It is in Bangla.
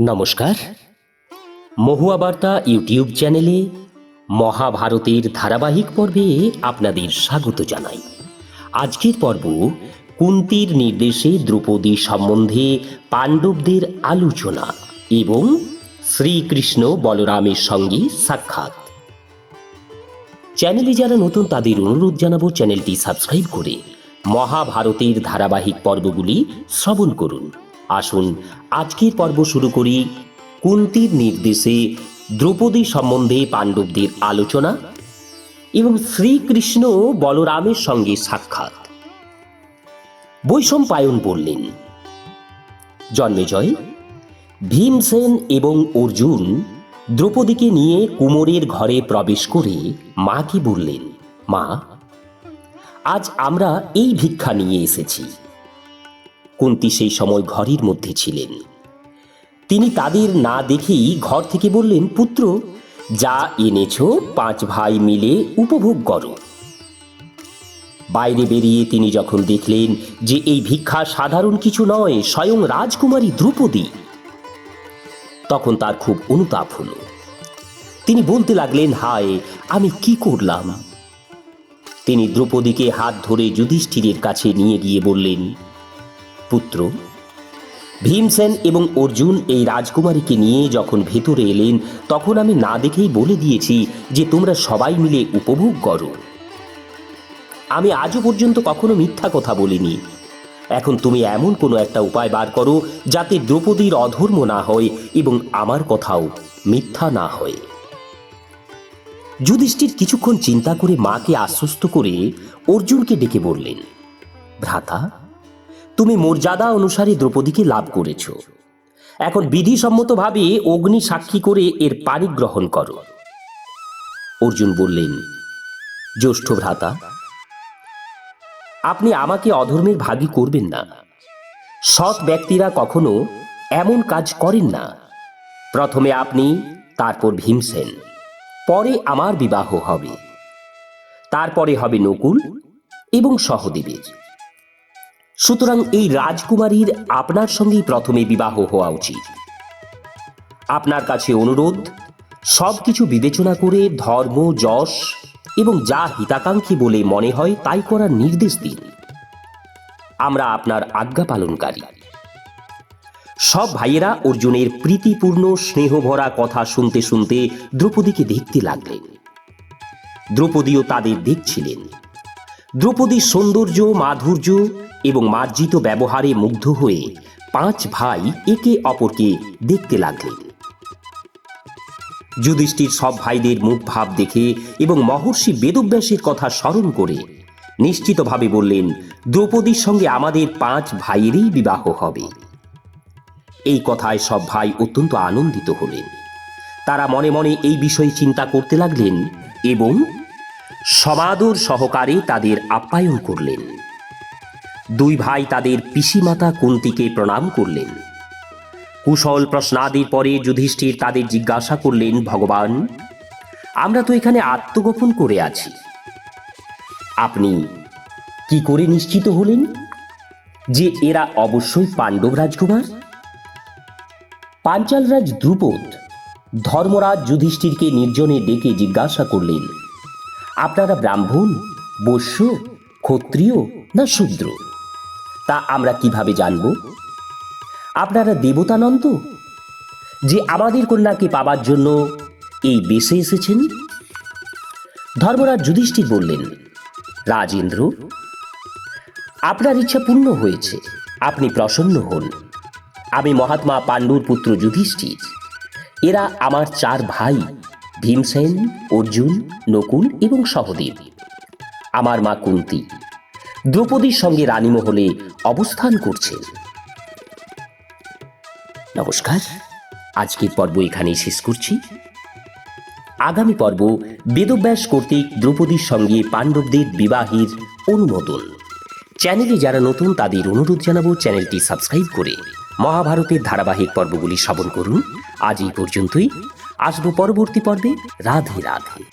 নমস্কার। মহুয়া বার্তা ইউটিউব চ্যানেলে মহাভারতের ধারাবাহিক পর্বে আপনাদের স্বাগত জানাই। আজকের পর্ব কুন্তির নির্দেশে দ্রৌপদী সম্বন্ধে পাণ্ডবদের আলোচনা এবং শ্রীকৃষ্ণ বলরামের সঙ্গে সাক্ষাৎ। চ্যানেলে যারা নতুন তাদের অনুরোধ জানাব চ্যানেলটি সাবস্ক্রাইব করে মহাভারতের ধারাবাহিক পর্বগুলি শ্রবণ করুন। আসুন, আজকের পর্ব শুরু করি কুন্তির নির্দেশে দ্রৌপদী সম্বন্ধে পাণ্ডবদের আলোচনা এবং শ্রীকৃষ্ণ বলরামের সঙ্গে সাক্ষাৎ। বৈষম্পায়ন বললেন জন্মেজয় ভীমসেন এবং অর্জুন দ্রৌপদীকে নিয়ে কুমোরের ঘরে প্রবেশ করে মাকে বললেন, মা, আজ আমরা এই ভিক্ষা নিয়ে এসেছি। কুন্তি সেই সময় ঘরের মধ্যে ছিলেন। তিনি তাদের না দেখেই ঘর থেকে বললেন, পুত্র, যা এনেছ, পাঁচ ভাই মিলে উপভোগ করো। বাইরে বেরিয়ে তিনি যখন দেখলেন যে এই ভিক্ষা সাধারণ কিছু নয়, স্বয়ং রাজকুমারী দ্রৌপদী, তখন তার খুব অনুতাপ হল। তিনি বলতে লাগলেন, হায়, আমি কি করলাম? তিনি দ্রৌপদীকে হাত ধরে যুধিষ্ঠিরের কাছে নিয়ে গিয়ে বললেন পুত্র। ভীমসেন এবং অর্জুন এই রাজকুমারীকে নিয়ে যখন ভেতরে এলেন, তখন আমি না দেখেই বলে দিয়েছি যে তোমরা সবাই মিলে উপভোগ করো। আমি আজও পর্যন্ত কখনো মিথ্যা কথা বলিনি। এখন তুমি এমন কোনো একটা উপায় বার করো যাতে দ্রৌপদীর অধর্ম না হয় এবং আমার কথাও মিথ্যা না হয়। যুধিষ্ঠির কিছুক্ষণ চিন্তা করে মাকে আশ্বস্ত করে অর্জুনকে ডেকে বললেন, ভ্রাতা তুমি মর্যাদা অনুসারে দ্রৌপদীকে লাভ করেছ। এখন বিধিসম্মতভাবে অগ্নি সাক্ষী করে এর পানি গ্রহণ করো। অর্জুন বললেন, জ্যৈষ্ঠ ভ্রাতা, আপনি আমাকে অধর্মের ভাগী করবেন না। সৎ ব্যক্তিরা কখনো এমন কাজ করেন না। প্রথমে আপনি, তারপর ভীমসেন। পরে আমার বিবাহ হবে। তারপরে হবে নকুল এবং সহদেবের। সুতরাং এই রাজকুমারীর আপনার সঙ্গেই প্রথমে বিবাহ হওয়া উচিত। আপনার কাছে অনুরোধ সব কিছু বিবেচনা করে ধর্ম, যশ এবং যা হিতাকাঙ্ক্ষী বলে মনে হয় তাই করার নির্দেশ দিন। আমরা আপনার আজ্ঞা পালনকারী। সব ভাইয়েরা অর্জুনের প্রীতিপূর্ণ স্নেহভরা কথা শুনতে শুনতে দ্রৌপদীকে দেখতে লাগলেন। দ্রৌপদীও তাদের দেখছিলেন। দ্রৌপদীর সৌন্দর্য, মাধুর্য এবং মার্জিত ব্যবহারে মুগ্ধ হয়ে পাঁচ ভাই একে অপরকে দেখতে লাগলেন। যুধিষ্ঠির সব ভাইদের মুখ ভাব দেখে এবং মহর্ষি বেদব্যাসের কথা স্মরণ করে নিশ্চিতভাবে বললেন, দ্রৌপদীর সঙ্গে আমাদের পাঁচ ভাইয়েরই বিবাহ হবে। এই কথায় সব ভাই অত্যন্ত আনন্দিত হলেন। তারা মনে মনে এই বিষয়ে চিন্তা করতে লাগলেন এবং সমাদর সহকারে তাদের আপ্যায়ন করলেন। দুই ভাই তাদের পিসিমাতা কুন্তিকে প্রণাম করলেন। কুশল প্রশ্নাদির পরে যুধিষ্ঠির তাদের জিজ্ঞাসা করলেন, ভগবান, আমরা তো এখানে আত্মগোপন করে আছি। আপনি কি করে নিশ্চিত হলেন যে এরা অবশ্যই পাণ্ডব রাজকুমার? পাঞ্চালরাজ দ্রুপদ ধর্মরাজ যুধিষ্ঠিরকে নির্জনে ডেকে জিজ্ঞাসা করলেন আপনারা ব্রাহ্মণ বৈশ্য ক্ষত্রিয় না শূদ্র? তা আমরা কীভাবে জানব? আপনারা দেবতানন্দ? যে আমাদের কন্যাকে পাবার জন্য এই বেশে এসেছেন? ধর্মরাজ যুধিষ্ঠির বললেন, রাজেন্দ্র, আপনার ইচ্ছা পূর্ণ হয়েছে। আপনি প্রসন্ন হন। আমি মহাত্মা পাণ্ডুর পুত্র যুধিষ্ঠির। এরা আমার চার ভাই। ভীমসেন, অর্জুন, নকুল এবং সহদেব। আমার মা কুন্তি, দ্রৌপদীর সঙ্গে রানীমহলে অবস্থান করছেন নমস্কার, আজকের পর্ব এখানেই শেষ করছি। আগামী পর্ব বেদব্যাস কর্তৃক দ্রৌপদীর সঙ্গে পাণ্ডবদের বিবাহের অনুমোদন। চ্যানেলে যারা নতুন, তাদের অনুরোধ জানাব চ্যানেলটি সাবস্ক্রাইব করে মহাভারতের ধারাবাহিক পর্বগুলি শ্রবণ করুন। আজ এই পর্যন্তই। আসব পরবর্তী পর্বে। রাধে রাধে।